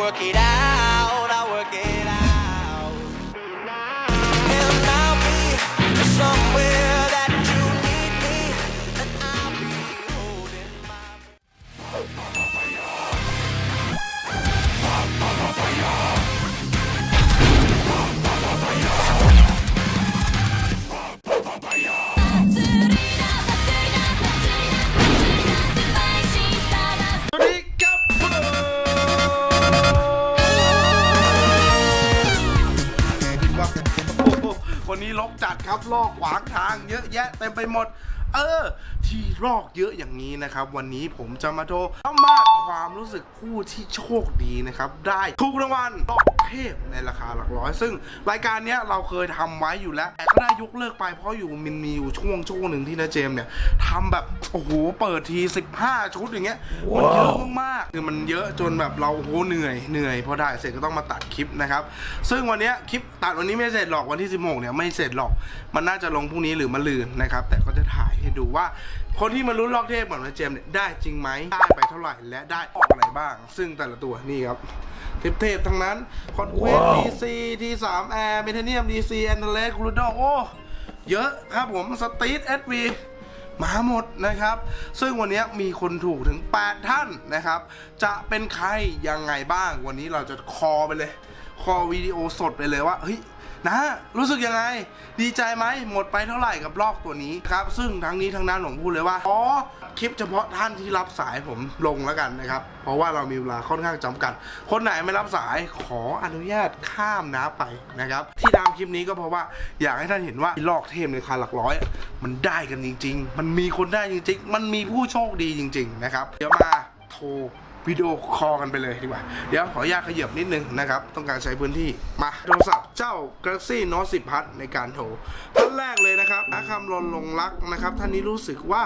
work it out, เยอะแต็มไปหมด ที่ลอกเยอะอย่างนี้นะครับ วันนี้ผมจะมาโทรสัมภาษณ์ความรู้สึกผู้ที่โชคดีนะครับ ได้ถูกรางวัลลอกเทพในราคาหลักร้อย ซึ่งรายการเนี้ยเราเคยทำไว้อยู่แล้ว แต่ก็ได้ยกเลิกไปเพราะอยู่มันมีอยู่ช่วงช่วงหนึ่งที่นะเจมส์เนี่ยทำแบบโอ้โหเปิดที 15 ชุดอย่างเงี้ยมันเยอะมากๆคือมันเยอะจนแบบเราโอ้โหเหนื่อยเหนื่อยพอได้เสร็จก็ต้องมาตัดคลิปนะครับ ซึ่งวันเนี้ยคลิปตัดวันนี้ไม่เสร็จหรอกวันที่ 16เนี่ยไม่เสร็จหรอก มันน่าจะลงพรุ่งนี้หรือมะรืนนะครับ แต่ก็จะถ่ายให้ดูว่า คนที่มาลุ้นลอกเทพเหมือนนะเจมส์เนี่ยได้จริงไหมได้ไปเท่าไหร่และได้ออกอะไรบ้าง ซึ่งแต่ละตัวนี่ครับเทพๆทั้งนั้นคอนเควสดีซีทีสามแอร์เมทเนียมดีซีแอนเดเลสคูลูโดโอ้เยอะครับผมสตีทเอสวีมาหมดนะครับ ซึ่งวันนี้มีคนถูกถึง 8 ท่านนะครับ จะเป็นใครยังไงบ้างวันนี้เราจะคอไปเลย คอวิดีโอสดไปเลยว่าเฮ้ย นะรู้สึกยังไง ดีใจไหมหมดไปเท่าไหร่กับลอกตัวนี้ครับ ซึ่งทั้งนี้ทั้งนั้นผมพูดเลยว่าอ๋อคลิปเฉพาะท่านที่รับสายผมลงแล้วกันนะครับ เพราะว่าเรามีเวลาค่อนข้างจำกัด คนไหนไม่รับสายขออนุญาตข้ามนะไปนะครับ ที่ตามคลิปนี้ก็เพราะว่าอยากให้ท่านเห็นว่าลอกเทมในคาหลักร้อย มันได้กันจริง ๆ มันมีคนได้จริง ๆ มันมีผู้โชคดีจริง ๆ นะครับ เดี๋ยวมาโทร วิดีโอคอลกันไปเลยดีกว่า เดี๋ยวขออนุญาตขยับนิดนึงนะครับ ต้องการใช้พื้นที่มาโทรศัพท์เจ้า Galaxy Note 10 Plus ในการโทรท่านแรกเลยนะครับอาคำลนลงรักนะครับ ท่านนี้รู้สึกว่า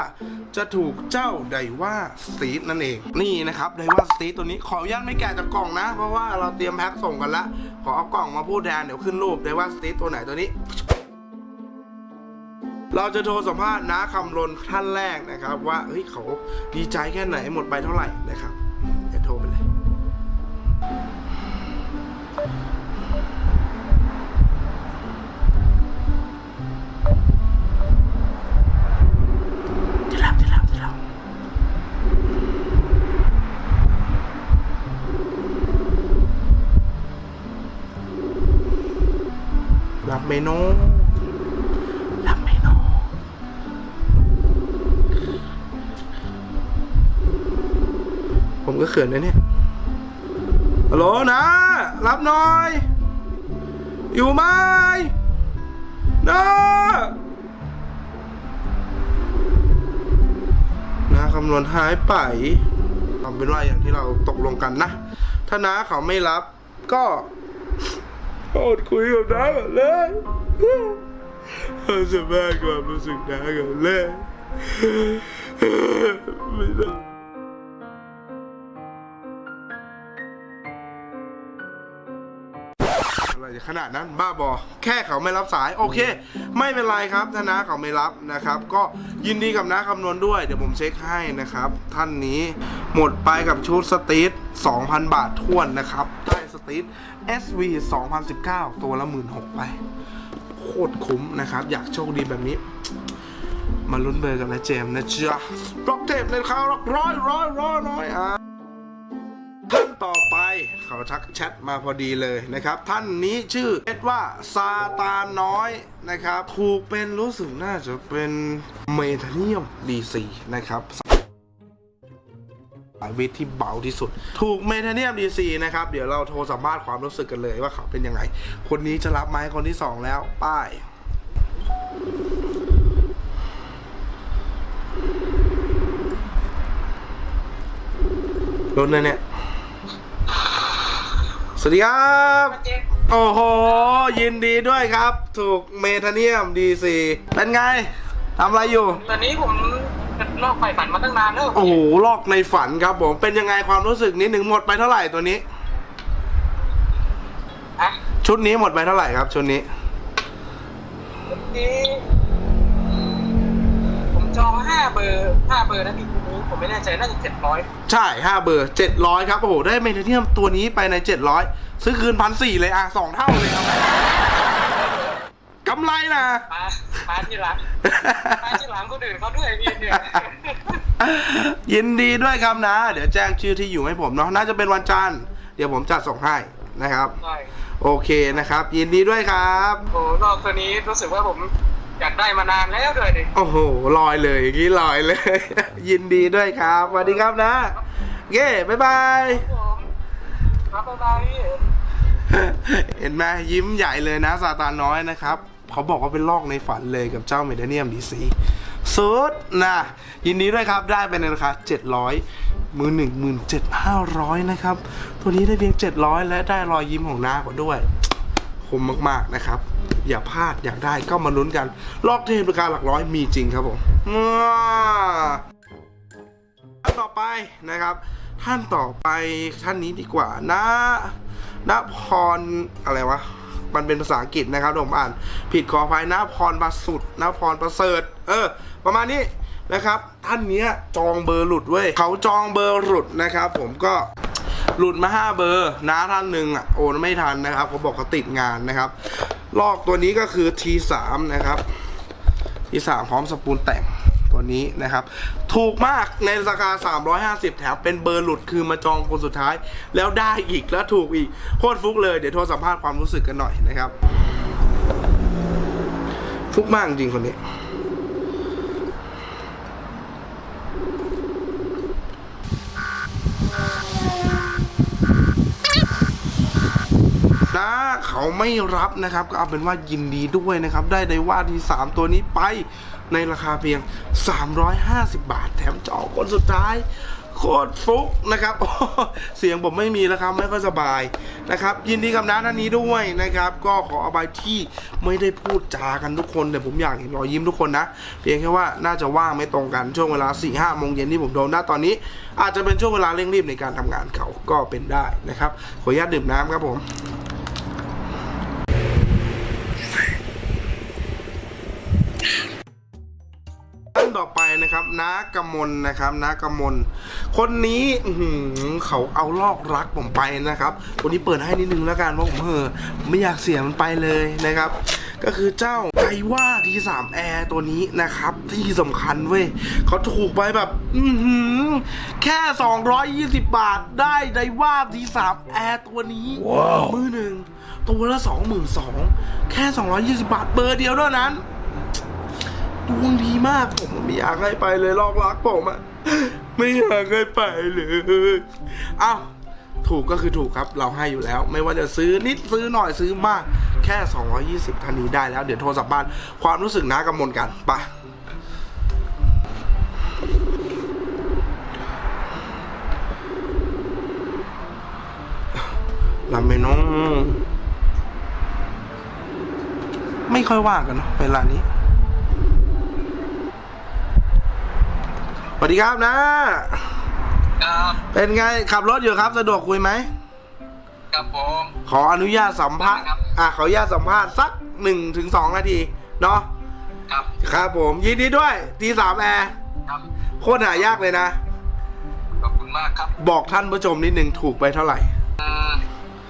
จะถูกเจ้าไดว่าสตีทนั่นเอง นี่นะครับไดว่าสตีทตัวนี้ขออนุญาตไม่แกะจากกล่องนะ เพราะว่าเราเตรียมแพ็คส่งกันละขอเอากล่องมาพูดแทนเดี๋ยวขึ้นรูปไดว่าสตีทตัวไหนตัวนี้เราจะโทรสัมภาษณ์น้าคำลนท่านแรกนะครับ ว่าเฮ้ยเขาดีใจแค่ไหนหมดไปเท่าไหร่นะครับ รับเมนูรับเมนูผมก็เขินนะเนี่ยฮัลโหลนะ รับหน่อย อยู่ไหมนะนะคำนวณหายไปทำเป็นว่าอย่างที่เราตกลงกันนะ ถ้าน้าเขาไม่รับก็ อดคุยกับน้าก่อนเลยเอาสบายความรู้สึกน้าก่อนเลยไม่ได้อะไรจะขนาดนั้นบ้าบอ แค่เขาไม่รับสายโอเค ไม่เป็นไรครับถ้าน้าเขาไม่รับนะครับ ก็ยินดีกับน้าคำนวณด้วย เดี๋ยวผมเช็คให้นะครับ ท่านนี้หมดไปกับชุดสตรีท2,000 บาททวนนะครับ สตรีท SV 2019 ตัวละหมื่นหกไป โคตรคุ้มนะครับ อยากโชคดีแบบนี้ มาลุ้นเบอร์กันนะเจมส์นะจ๊ะบล็อกเทปในข่าวร้อยร้อยร้อยร้อยอะท่านต่อไปเขาทักแชทมาพอดีเลยนะครับ ท่านนี้ชื่อเอ็ดว่าซาตานน้อยนะครับ ถูกเป็นรู้สึกน่าจะเป็นเมทาเนียมดีซีนะครับายวิทย์ที่เบาที่สุด ถูกเมทาเนียมดีซีนะครับ เดี๋ยวเราโทรสัมภาษณ์ความรู้สึกกันเลยว่าเขาเป็นยังไง คนนี้จะรับไหมคนที่สองแล้ว ป้ายรถเลยเนี่ย สวัสดีครับ โอ้โห ยินดีด้วยครับ ถูกเมทาเนียมดีซีเป็นไงทำอะไรอยู่ ตอนนี้ผม ลอกไฟฝันมาตั้งนานแล้วโอ้โหลอกในฝันครับผมเป็นยังไงความรู้สึกนิดหนึ่งหมดไปเท่าไหร่ตัวนี้ฮะชุดนี้หมดไปเท่าไหร่ครับชุดนี้ นี่ผมจองห้าเบอร์ห้าเบอร์นะพี่นี้ผมไม่แน่ใจน่าจะเจ็ดร้อยใช่ห้าเบอร์เจ็ดร้อยครับโอ้โหได้เมทเทียมตัวนี้ไปในเจ็ดร้อยซื้อคืนพันสี่เลยอะสองเท่าเลยครับ กำไรนะมามาที่หลังมาที่หลังคนอื่นเขาด้วยพี่เนี่ยยินดีด้วยครับนะ เดี๋ยวแจ้งชื่อที่อยู่ให้ผมเนาะน่าจะเป็นวันจันทร์เดี๋ยวผมจัดส่งให้นะครับ ใช่โอเคนะครับ ยินดีด้วยครับ โอ้นอกตัวนี้รู้สึกว่าผมอยากได้มานานแล้วด้วยดิโอ้โหลอยเลยอย่างนี้ลอยเลย ยินดีด้วยครับสวัสดีครับนะเย้บ๊ายบาย ผมครับบ๊ายบายพี่ เห็นไหมยิ้มใหญ่เลยนะซาตานน้อยนะครับ เขาบอกว่าเป็นลอกในฝันเลยกับเจ้าเมดาเนียมดีซีสุดนะยินดีด้วยครับได้ไปในราคา700 มือหนึ่งหมื่นเจ็ดห้าร้อยนะครับ ตัวนี้ได้เพียง 700 และได้รอยยิ้มของน้ากว่าด้วยคมมากๆนะครับ อย่าพลาดอยากได้ก็มาลุ้นกันลอกเทพราคาหลักร้อยมีจริงครับผมว้าท่านต่อไปนะครับ ท่านต่อไปท่านนี้ดีกว่านะนพรอะไรวะ มันเป็นภาษาอังกฤษนะครับผมอ่าน ผิดขออภัยนพรประสุดนพรประเสริฐ เออ ประมาณนี้นะครับ ท่านเนี้ยจองเบอร์หลุดเว้ยเขาจองเบอร์หลุดนะครับ ผมก็หลุดมา5เบอร์น้าท่านหนึ่งอะโอนไม่ทันนะครับเขาบอกเขาติดงานนะครับ ลอกตัวนี้ก็คือ T3 นะครับ T3 พร้อมสปูลแต่ง ตัวนี้นะครับ ถูกมากในราคา 350 แถมเป็นเบอร์หลุดคือมาจองคนสุดท้าย แล้วได้อีกแล้วถูกอีกโคตรฟุกเลยเดี๋ยวโทรสัมภาษณ์ความรู้สึกกันหน่อยนะครับ ฟุกมากจริงคนนี้ นะเขาไม่รับนะครับก็เอาเป็นว่ายินดีด้วยนะครับ ได้ไดว่าที่ 3 ตัวนี้ไปในราคาเพียง 350 บาท แถมจอคนสุดท้ายโคตรฟุกนะครับ เสียงผมไม่มีแล้วครับ ไม่ค่อยสบายนะครับ ยินดีกับน้าท่านนี้ด้วยนะครับ ก็ขออาไปที่ไม่ได้พูดจากันทุกคนแต่ผมอยากเห็นรอยยิ้มทุกคนนะ เพียงแค่ว่าน่าจะว่างไม่ตรงกันช่วงเวลา4ี่ห้าโมงเย็นที่ผมโดนหน้าตอนนี้ อาจจะเป็นช่วงเวลาเร่งรีบในการทำงานเขาก็เป็นได้นะครับ ขออนุญาตดื่มน้ำครับผม นะครับน้ากำมลนะครับน้ากำมลคนนี้อื้อหือเขาเอาลอกรักผมไปนะครับ วันนี้เปิดให้นิดนึงแล้วกันว่าผมเออไม่อยากเสียมันไปเลยนะครับ ก็คือเจ้าไดว่าทีสามแอร์ตัวนี้นะครับ ที่สำคัญเว้ยเขาถูกไปแบบ อือหือแค่ 220 บาทได้ไดว่าทีสามแอร์ตัวนี้มือหนึ่งตัวละ 22,000แค่ 220 บาทเบอร์เดียวเท่านั้น ดวงดีมากผมไม่อยากให้ไปเลยลอกรักผมอะไม่อยากให้ไปเลยอ้าวถูกก็คือถูกครับเราให้อยู่แล้ว ไม่ว่าจะซื้อนิดซื้อหน่อยซื้อมาก แค่ 220ทันนี้ได้แล้ว เดี๋ยวโทรศัพท์บ้านความรู้สึกน้ากำมลกันไปลำไปน้อง ไม่ค่อยว่างกันเนอะเวลานี้ สวัสดีครับนะครับเป็นไงขับรถอยู่ครับ สะดวกคุยไหมครับผมขออนุญาตสัมภาษณ์ครับอะขออนุญาตสัมภาษณ์สักหนึ่งถึงสองนาทีเนาะครับครับผมยินดีด้วยทีสามแอร์ครับโคตรหายากเลยนะ ขอบคุณมากครับ บอกท่านผู้ชมนิดนึงถูกไปเท่าไหร่อืม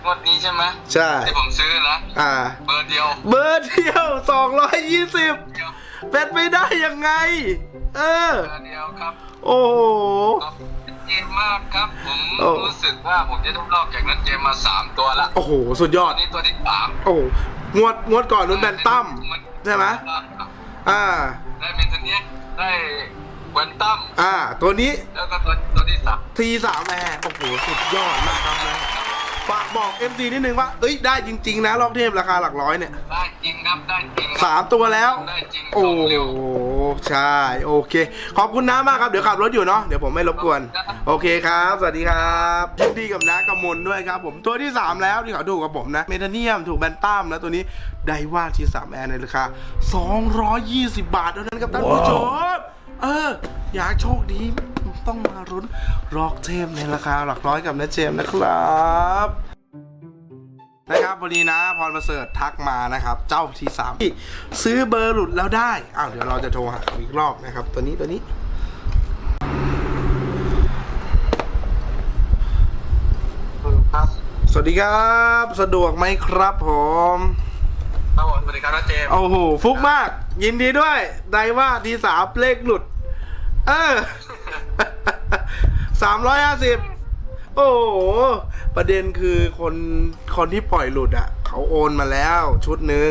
งวดนี้ใช่ไหมใช่ที่ผมซื้อนะอ่า เบอร์เดียว เบอร์เดียวสองร้อยยี่สิบเดียวเป็นไปได้ยังไง เออเบอร์เดียวครับ โอ้โหขอบคุณเจมมากครับ ผมโอ้รู้สึกว่าผมจะต้องลอกจากนั้นเจมมาสามตัวละโอ้โห สุดยอตัดวนี้ตัวที่สามโอ้โหงวดงวดก่อนนู้นแบนตั้มใช่ไหมอ่า ได้เป็นตัวเนี้ยได้แวนตั้มอ่า ตัวนี้แล้วก็ตัวตัวที่สามทีสามแอร์โอ้โหสุดยอดมากครับนะ ฝากบอก MC นิดนึงว่า เอ้ยได้จริง ๆ นะรอบเทพราคาหลักร้อยเนี่ย ได้จริงครับได้จริงครับ สามตัวแล้ว ได้จริงโอ้ส่งเร็วโหใช่ โอเค ขอบคุณน้ามากครับ เดี๋ยวขับรถอยู่เนาะ เดี๋ยวผมไม่รบกวน โอเคครับ สวัสดีครับยินดีกับน้ากำมลด้วยครับ ผม ตัวที่ 3 แล้วที่เขาถูกกับผมนะ เมทาเนียมถูกแบนตัมแล้วตัวนี้ไดว่าที่3แอร์ในราคา 220 บาทเท่านั้นครับท่านผู้ชม เออ อยากโชคดี ต้องมารุ้นรอกเทมในราคาหลักร้อยกับนะเจมส์นะครับนะครับวันนี้นะพรประเสริฐทักมานะครับเจ้าทีสามที่ซื้อเบอร์หลุดแล้วได้อ้าวเดี๋ยวเราจะโทรหาเขาอีกรอบนะครับ ตัวนี้ตัวนี้ครับสวัสดีครับ สะดวกไหมครับผมครับผมสวัสดีครับน้าเจมส์โอ้โห ฟุกมาก ยินดีด้วย ได้ว่าทีสามเลขหลุด เออ สามร้อยห้าสิบโอ้โหประเด็นคือคนคนที่ปล่อยหลุดอะ เขาโอนมาแล้วชุดหนึ่ง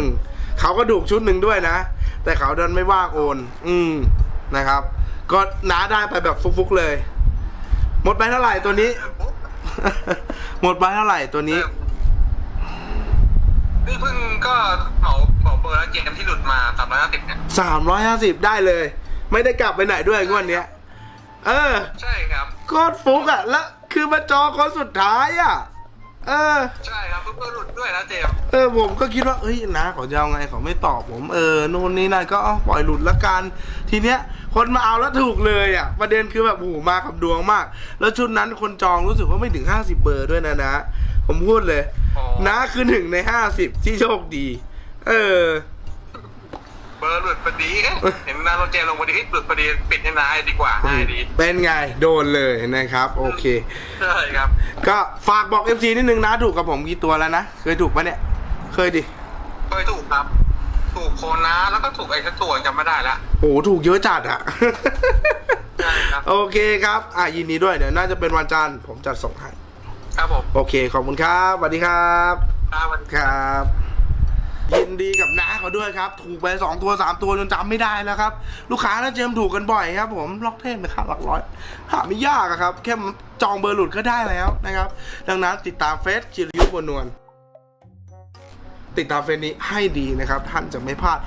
เขาก็ถูกชุดหนึ่งด้วยนะ แต่เขาดันไม่ว่างโอน อืมนะครับ ก็น้าได้ไปแบบฟุกๆเลย หมดไปเท่าไหร่ตัวนี้ หมดไปเท่าไหร่ตัวนี้นี่เพิ่งก็เหมาเหมาเบอร์แล้วเจมส์ที่หลุดมาสามร้อยห้าสิบเนี่ยสามร้อยห้าสิบได้เลย ไม่ได้กลับไปไหนด้วยงวดเนี้ย เออ ใช่ครับ โคตรฟุกอะ แล้วคือมาจอคนสุดท้ายอะ เออ ใช่ครับเพิ่งหลุดด้วยนะเจมส์เออผมก็คิดว่าเอ้ยนะเขาจะเอาไงเขาไม่ตอบผมเออนู่นนี่นั่นก็เอาปล่อยหลุดละกัน ทีเนี้ย คนมาเอาแล้วถูกเลยอะ ประเด็นคือแบบโอ้โหมากับดวงมาก แล้วชุดนั้นคนจองรู้สึกว่าไม่ถึงห้าสิบเบอร์ด้วยนะนะ ผมพูดเลยนะคือหนึ่งในห้าสิบที่โชคดี เออเบอร์หลุดพอดีเอ๊ะเห็นนาโรเจมส์ลงพอดีหลุดพอดีปิดให้นายดีกว่าง่ายดี เป็นไงโดนเลยนะครับ โอเคใช่ครับ ก็ฝากบอก FC นิดนึงนะถูกกับผมกี่ตัวแล้วนะ เคยถูกปะเนี่ย เคยดิ เคยถูกครับ ถูกโคนนะแล้วก็ถูกไอ้สักตัวจำไม่ได้ละโอ้โหถูกเยอะจัดอะใช่ครับโอเคครับ อะยินดีด้วยเดี๋ยวน่าจะเป็นวันจันทร์ผมจัดส่งให้ ครับผม โอเค ขอบคุณครับสวัสดีครับ ครับสวัสดีครับ ยินดีกับน้าเขาด้วยครับ ถูกไปสองตัวสามตัวจนจำไม่ได้แล้วครับ ลูกค้าน่าเจมถูกกันบ่อยครับ ผมล็อกเทมนะครับหลักร้อย หาไม่ยากครับ แค่จองเบอร์หลุดก็ได้แล้วนะครับ ดังนั้นติดตามเฟซจิรยุทธบนนวลติดตามเฟซนี้ให้ดีนะครับ ท่านจะไม่พลาด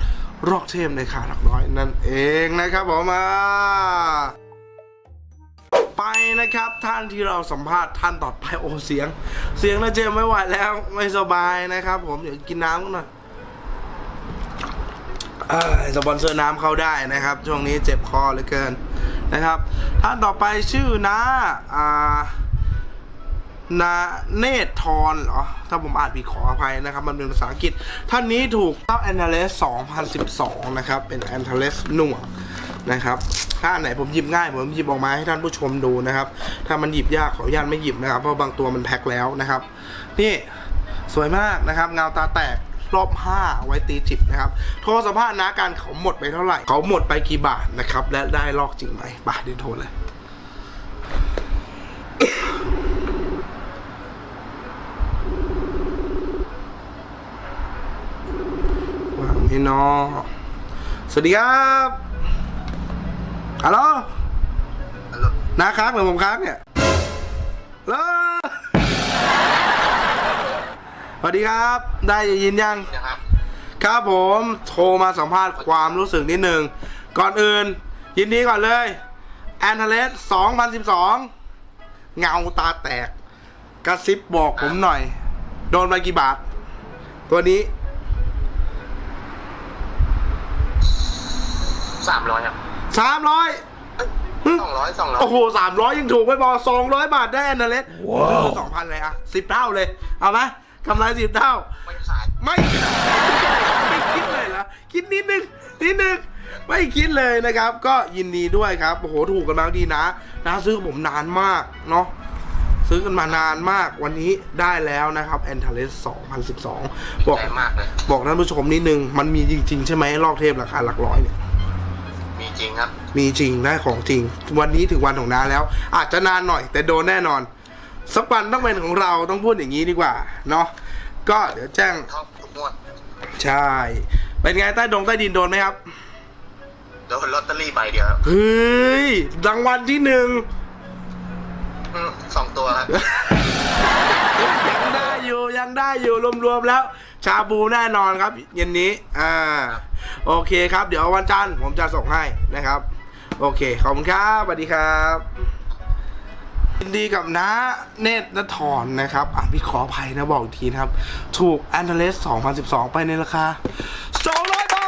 รอกเทมในขาหลักร้อยนั่นเองนะครับผมมาไปนะครับท่านที่เราสัมภาษณ์ท่านต่อไปโอ้เสียง เสียงนะเจมไม่ไหวแล้วไม่สบายนะครับ ผมเดี๋ยวกินน้ำกันหน่อย สปอนเซอร์น้ำเข้าได้นะครับ ช่วงนี้เจ็บคอเหลือเกินนะครับ ท่านต่อไปชื่อนะอ่านาเนตทรเหรอ ถ้าผมอ่านผิดขออภัยนะครับ มันเป็นภาษาอังกฤษ ท่านนี้ถูกเจ้า a n a l y s 2012 นะครับ เป็น a n a l y s หน่วงนะครับ ถ้าไหนผมหยิบง่าย ผมหยิบออกมาให้ท่านผู้ชมดูนะครับ ถ้ามันหยิบยากขออนุญาตไม่หยิบนะครับ เพราะบางตัวมันแพ็คแล้วนะครับ นี่สวยมากนะครับ เงาตาแตก รอบ 5 ไว้ตีจิบนะครับโทรสัมภาษณ์นะการเขาหมดไปเท่าไหร่ เขาหมดไปกี่บาทนะครับ และได้ลอกจริงไหมบ่าเดี๋ยวโทรเลย ว่างพี่น้องสวัสดีครับฮัลโหลนาค้างหรือผมค้างเนี่ยฮัลโหล สวัสดีครับ ได้ยินยัง นะครับครับผมโทรมาสัมภาษณ์ความรู้สึกนิดนึง ก่อนอื่น ยินดีก่อนเลยแอนเทเลส2012 เงาตาแตก กระซิบบอกผมหน่อย โดนไปกี่บาท ตัวนี้สามร้อยครับสามร้อยสองร้อยสองร้อยโอ้โหสามร้อยยังถูกไม่พอสองร้อยบาทได้แอนนาเลสว้าวสองพันเลยอะสิบเท่าเลย เอาไหม กำไรสิบเท่า ไม่ขายไม่ ไม่คิดเลยละคิดนิดนึง นิดนึง ไม่คิดเลยนะครับ ก็ยินดีด้วยครับ โอ้โห ถูกกันมาดีนะ นะซื้อกับผมนานมากเนาะ ซื้อกันมานานมาก วันนี้ได้แล้วนะครับแอนทาเลส2012 บอก ใหญ่มากเลยบอกท่านผู้ชมนิดนึง มันมีจริง ๆ ใช่ไหมลอกเทพราคาหลักร้อยเนี่ย มีจริงครับ มีจริงได้ของจริง วันนี้ถึงวันของน้าแล้ว อาจจะนานหน่อยแต่โดนแน่นอน สักวันต้องเป็นของเราต้องพูดอย่างนี้ดีกว่าเนาะก็เดี๋ยวแจ้งท็อปทุกงวดใช่ เป็นไงใต้ดงใต้ดินโดนไหมครับโดนลอตเตอรี่ใบเดียวครับเฮ้ยรางวัลที่หนึ่งอืมสองตัวครับ ยังได้อยู่ยังได้อยู่รวมๆแล้ว ชาบูแน่นอนครับ เย็นนี้ อ่า โอเคครับ เดี๋ยววันจันทร์ผมจะส่งให้นะครับ โอเค ขอบคุณครับสวัสดีครับ ยินดีกับน้าเนตรนทรนะครับอะพี่ขออภัยนะบอกอีกทีนะครับ ถูก a n t e l e s 2012 ไปในราคา 200 บา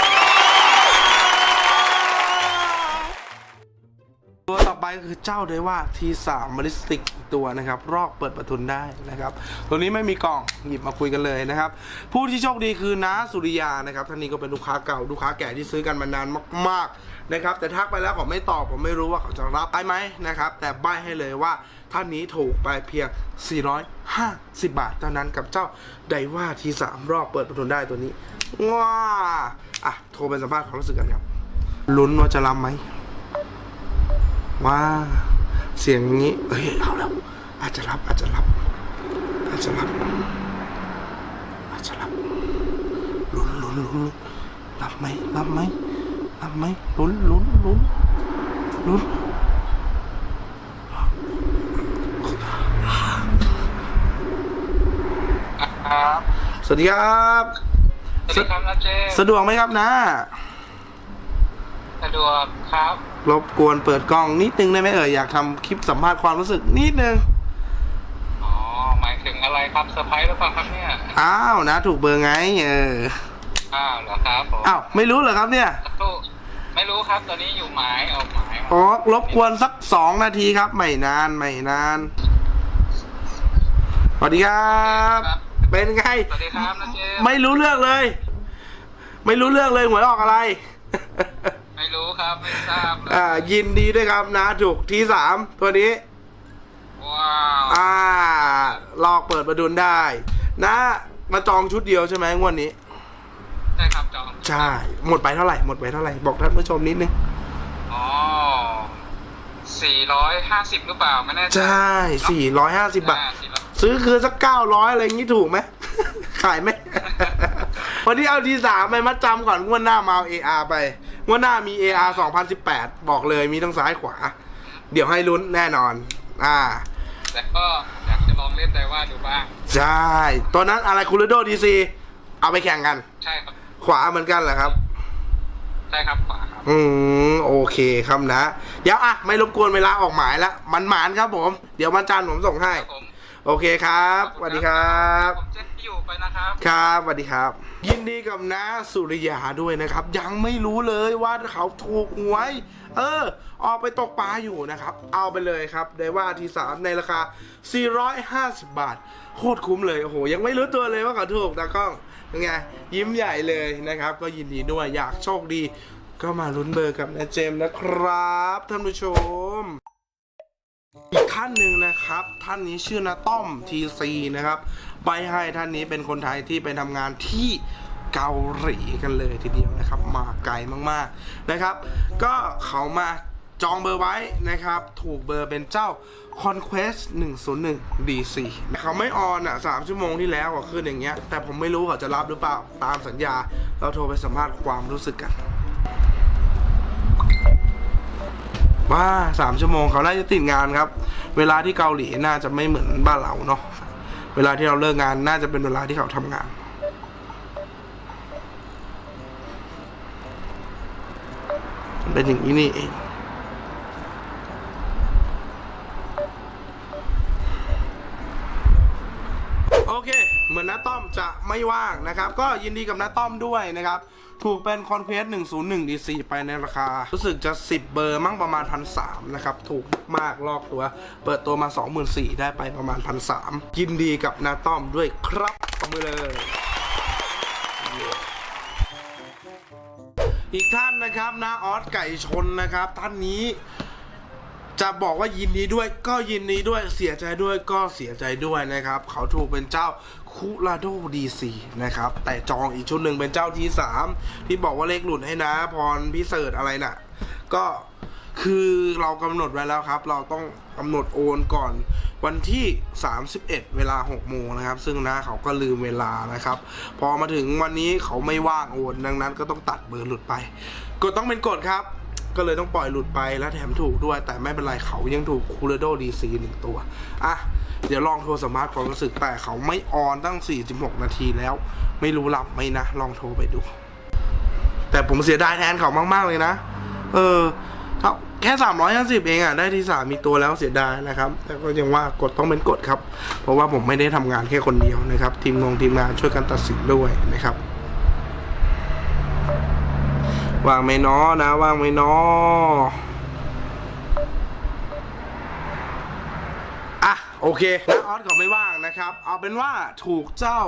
ทก็คือเจ้าได้ว่า T3 มาริสติกตัวนะครับ รอกเปิดประทุนได้นะครับ ตัวนี้ไม่มีกล่องหยิบมาคุยกันเลยนะครับ ผู้ที่โชคดีคือน้าสุริยานะครับท่านนี้ก็เป็นลูกค้าเก่าลูกค้าแก่ที่ซื้อกันมานานมาก ๆนะครับ แต่ทักไปแล้วเขาไม่ตอบผมไม่รู้ว่าเขาจะรับได้ไหมนะครับ แต่ใบให้เลยว่า ท่านนี้ถูกไปเพียง 450 บาทเท่านั้นกับเจ้าไดว่า T3 รอบเปิดประทุนได้ตัวนี้ว้าอะ โทรไปสัมภาษณ์ความรู้สึกกันครับ ลุ้นว่าจะรับไหมว่าเสียงนี้ เอ้ยเอาแล้ว อาจจะรับอาจจะรับ อาจจะรับ อาจจะรับลุ้นลุ้นลุ้นรับไหมรับไหมรับไหมลุ้นลุ้นลุ้นลุ้น สวัสดีครับ สวัสดีครับนะเจสะดวกไหมครับนะสะดวกครับ รบกวนเปิดกล้องนิดนึงได้ไหมเอ่ยอยากทำคลิปสัมภาษณ์ความรู้สึกนิดนึง อ๋อ หมายถึงอะไรครับเซอร์ไพรส์หรือเปล่าครับเนี่ย อ้าวนะ ถูกเบอร์ไง เออ อ้าวเหรอครับผมอ้าวไม่รู้เหรอครับเนี่ย ตู้ไม่รู้ครับตอนนี้อยู่หมายออกหมายอ๋อ รบกวนสักสองนาทีครับ ไม่นาน ไม่นาน สวัสดีครับ เป็นไง สวัสดีครับนะเจไม่รู้เรื่องเลย ไม่รู้เรื่องเลยหวยออกอะไร ไม่รู้ครับ ไม่ทราบเลยอ่า ยินดีด้วยครับนะ ถูกที่สามตัวนี้ ว้าวอ่า ลอกเปิดประดุนได้ นะ มาจองชุดเดียวใช่ไหมงวดนี้ ใช่ครับจองใช่ หมดไปเท่าไหร่ หมดไปเท่าไหร่ บอกท่านผู้ชมนิดนึง อ๋อสี่ร้อยห้าสิบหรือเปล่าไม่แน่ใจใช่สี่ร้อยห้าสิบบาท อ่450 ซื้อคืนสักเก้าร้อยอะไรอย่างงี้ถูกไหม ขายไหม วันนี้เอาทีสามไปมัดจำก่อนงวดหน้ามาเอา AR ไปงวดหน้ามี AR 2018 บอกเลยมีทั้งซ้ายขวา เดี๋ยวให้ลุ้นแน่นอน อ่า แต่ก็อยากจะลองเล่นแต่ว่าดูบ้าง ใช่ตัวนั้นอะไรคูลโดดีซีเอาไปแข่งกัน ใช่ครับ ขวาเหมือนกันเหรอครับ ใช่ครับขวาครับ อืมโอเคครับนะ เดี๋ยวอะ ไม่รบกวนเวลาออกหมายแล้วมันหมานครับผม เดี๋ยววันจันทร์ผมส่งให้ ครับผม โอเคครับสวัสดีครับผมเจ๊ที่อยู่ไปนะครับครับสวัสดีครับ ยินดีกับน้าสุริยาด้วยนะครับ ยังไม่รู้เลยว่าเขาถูกหวยเออ ออกไปตกปลาอยู่นะครับ เอาไปเลยครับได้ว่าทีสามในราคา 450 บาท โคตรคุ้มเลย โอ้โห ยังไม่รู้ตัวเลยว่าเขาถูกตากล้องยังไง ยิ้มใหญ่เลยนะครับ ก็ยินดีด้วยอยากโชคดี ก็มาลุ้นเบอร์กับนาเจมส์นะครับท่านผู้ชม อีกท่านหนึ่งนะครับ ท่านนี้ชื่อนาต้อมทีซีนะครับใบให้ท่านนี้เป็นคนไทยที่ไปทำงานที่เกาหลีกันเลยทีเดียวนะครับ มาไกลมากๆนะครับ ก็เขามาจองเบอร์ไว้นะครับ ถูกเบอร์เป็นเจ้า Conquest 101 DC เขาไม่ออนอะ3ชั่วโมงที่แล้วก็ขึ้นอย่างเงี้ย แต่ผมไม่รู้เขาจะรับหรือเปล่า ตามสัญญา เราโทรไปสัมภาษณ์ความรู้สึกกัน ว่าสามชั่วโมงเขาน่าจะติดงานครับ เวลาที่เกาหลีน่าจะไม่เหมือนบ้านเราเนาะเวลาที่เราเลิกงานน่าจะเป็นเวลาที่เขาทำงานเป็นอย่างนี้นี่เอง โอ เหมือนน้าต้อมจะไม่ว่างนะครับ ก็ยินดีกับน้าต้อมด้วยนะครับ ถูกเป็น Conquest 101 DC ไปในราคา รู้สึกจะ 10 เบอร์มั่งประมาณ1,300นะครับ ถูกมากลอกตัว เปิดตัวมา 24,000ได้ไปประมาณ1,300ยินดีกับน้าต้อมด้วยครับขอมือเลยอีกท่านนะครับนาออสไก่ชนนะครับ ท่านนี้ จะบอกว่ายินดีด้วยก็ยินดีด้วยเสียใจด้วยก็เสียใจด้วยนะครับ เขาถูกเป็นเจ้าคูราโดดีซีนะครับ แต่จองอีกชุดหนึ่งเป็นเจ้าที่สามที่บอกว่าเลขหลุดให้นะ พรพิเศษอะไรน่ะ ก็คือเรากำหนดไว้แล้วครับ เราต้องกำหนดโอนก่อนวันที่ 31 เวลา 6 โมงนะครับ ซึ่งนะเขาก็ลืมเวลานะครับ พอมาถึงวันนี้เขาไม่ว่างโอน ดังนั้นก็ต้องตัดเบอร์หลุดไปกฎต้องเป็นกฎครับ ก็เลยต้องปล่อยหลุดไปแล้วแถมถูกด้วย แต่ไม่เป็นไรเขายังถูกคูลโดดีซีหนึ่งตัว อะ เดี๋ยวลองโทรสมาร์ทความรู้สึกแต่เขาไม่ออนตั้ง 46 นาทีแล้ว ไม่รู้รับไหมนะ ลองโทรไปดู แต่ผมเสียดายแทนเขามาก ๆ เลยนะ เออถ้าแค่350เองอะ ได้ที่สามมีตัวแล้วเสียดายนะครับ แต่ก็ยังว่ากฎต้องเป็นกฎครับ เพราะว่าผมไม่ได้ทำงานแค่คนเดียวนะครับ ทีมงงทีมงานช่วยกันตัดสินด้วยนะครับ ว่างไหมน้อนะ ว่างไหมน้ออะ โอเคนะออสก็ไม่ว่างนะครับ เอาเป็นว่าถูกเจ้า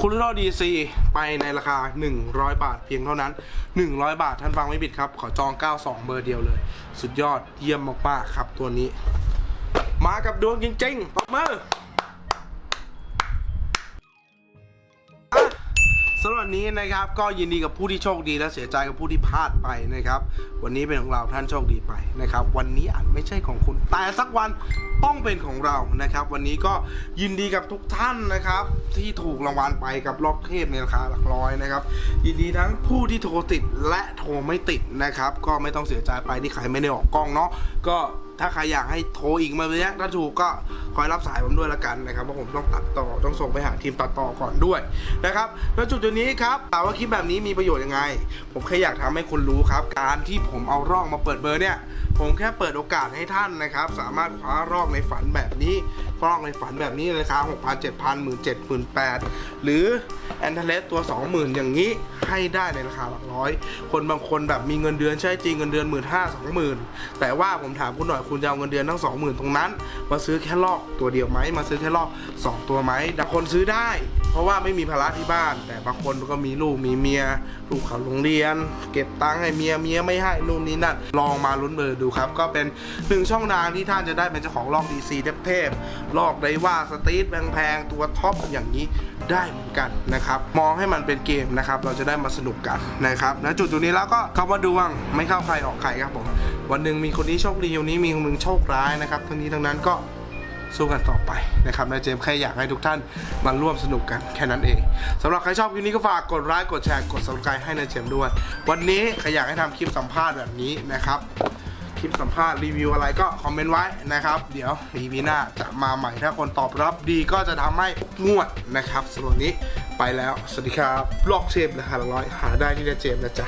คุณโรดีซีไปในราคา 100 บาทเพียงเท่านั้น 100 บาทท่านฟังไม่ผิดครับ ขอจอง 92 เบอร์เดียวเลย สุดยอดเยี่ยมมากๆครับตัวนี้ มากับดวงจริงๆปรบมือำหรับวันนี้นะครับก็ยินดีกับผู้ที่โชคดีและเสียใจกับผู้ที่พลาดไปนะครับ วันนี้เป็นของเราท่านโชคดีไปนะครับ วันนี้อาจไม่ใช่ของคุณแต่สักวันต้องเป็นของเรานะครับ วันนี้ก็ยินดีกับทุกท่านนะครับ ที่ถูกรางวัลไปกับรอบเทพในราคาหลักร้อยนะครับ ยินดีทั้งผู้ที่โทรติดและโทรไม่ติดนะครับ ก็ไม่ต้องเสียใจไปที่ใครไม่ได้ออกกล้องเนาะก็ ถ้าใครอยากให้โทรอีกมาเนี้ยถ้าถูกก็คอยรับสายผมด้วยละกันนะครับเพราะผมต้องตัดต่อต้องส่งไปหาทีมตัดต่อก่อนด้วยนะครับแล้วจุดจุดนี้ครับถามว่าคลิปแบบนี้มีประโยชน์ยังไง ผมแค่อยากทำให้คุณรู้ครับ การที่ผมเอาร่องมาเปิดเบอร์เนี่ย ผมแค่เปิดโอกาสให้ท่านนะครับ สามารถคว้าร่อบในฝันแบบนี้ร่องในฝันแบบนี้ราคา6 0 0 0 7 0 0 0 1 7 0 0 0หรือแอนเทเลสตัว 20,000 อย่างนี้ให้ได้ในราคาหลักร้อย คนบางคนแบบมีเงินเดือนใช่จริงเงินเดือนหมื่นห้าสองหมื่นแต่ว่าผมถามคุณหน่อยคุณจะเอาเงินเดือนทั้ง20,000ตรงนั้น มาซื้อแค่ลอกตัวเดียวไหมมาซื้อแค่ลอก 2 ตัวไหมบางคนซื้อได้ เพราะว่าไม่มีภาระที่บ้าน แต่บางคนก็มีลูกมีเมียลูกเขาโรงเรียน เก็บตังค์ให้เมียเมียไม่ให้นู่นนี่นั่นลองมาลุ้นเบอร์ดูครับ ก็เป็นหนึ่งช่องทางที่ท่านจะได้เป็นเจ้าของลอกดีซีเทพลอกได้ว่าสตรีทแพงๆตัวท็อปอย่างนี้ได้เหมือนกันนะครับ มองให้มันเป็นเกมนะครับ เราจะได้มาสนุกกันนะครับณจุดจุดนี้แล้วก็คำว่าดวงไม่เข้าใครออกใครครับผมวันหนึ่งมีคนนี้โชคดีวันนี้มีคนหนึงโชคร้ายนะครับทั้งนี้ทั้งนั้นก็สู้กันต่อไปนะครับนายเจมส์แค่อยากให้ทุกท่านมาร่วมสนุกกันแค่นั้นเองสำหรับใครชอบคลิปนี้ก็ฝากกดไลค์กดแชร์กด subscribe ให้นายเจมส์ด้วย วันนี้ใครอยากให้ทำคลิปสัมภาษณ์แบบนี้นะครับคลิปสัมภาษณ์รีวิวอะไรก็คอมเมนต์ไว้นะครับ เดี๋ยว EP หน้าจะมาใหม่ถ้าคนตอบรับดีก็จะทำให้งวดนะครับสำหรับวันนี้ไปแล้ว สวัสดีครับบล็อกเชฟราคาละร้อยหาได้ที่นายเจมส์นะจ๊ะ